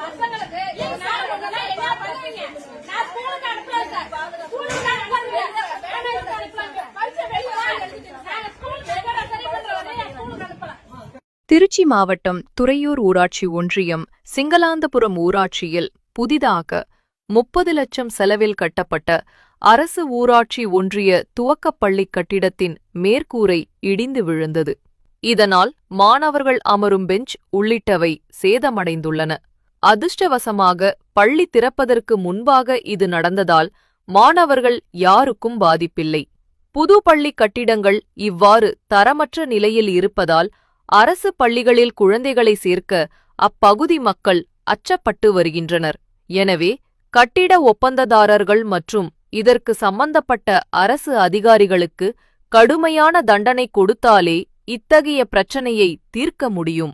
பசங்களுக்கு என்ன பண்ணுவீங்க? நான் ஸ்கூலுக்கு சார். ஸ்கூலுக்கு திருச்சி மாவட்டம் துறையூர் ஊராட்சி ஒன்றியம் சிங்களாந்தபுரம் ஊராட்சியில் புதிதாக முப்பது லட்சம் செலவில் கட்டப்பட்ட அரசு ஊராட்சி ஒன்றிய துவக்கப்பள்ளி கட்டிடத்தின் மேற்கூரை இடிந்து விழுந்தது. இதனால் மாணவர்கள் அமரும் பெஞ்ச் உள்ளிட்டவை சேதமடைந்துள்ளன. அதிர்ஷ்டவசமாக பள்ளி திறப்பதற்கு முன்பாக இது நடந்ததால் மாணவர்கள் யாருக்கும் பாதிப்பில்லை. புது பள்ளி கட்டிடங்கள் இவ்வாறு தரமற்ற நிலையில் இருப்பதால் அரசு பள்ளிகளில் குழந்தைகளை சேர்க்க அப்பகுதி மக்கள் அச்சப்பட்டு வருகின்றனர். எனவே கட்டிட ஒப்பந்ததாரர்கள் மற்றும் இதற்கு சம்பந்தப்பட்ட அரசு அதிகாரிகளுக்கு கடுமையான தண்டனை கொடுத்தாலே இத்தகைய பிரச்சனையை தீர்க்க முடியும்.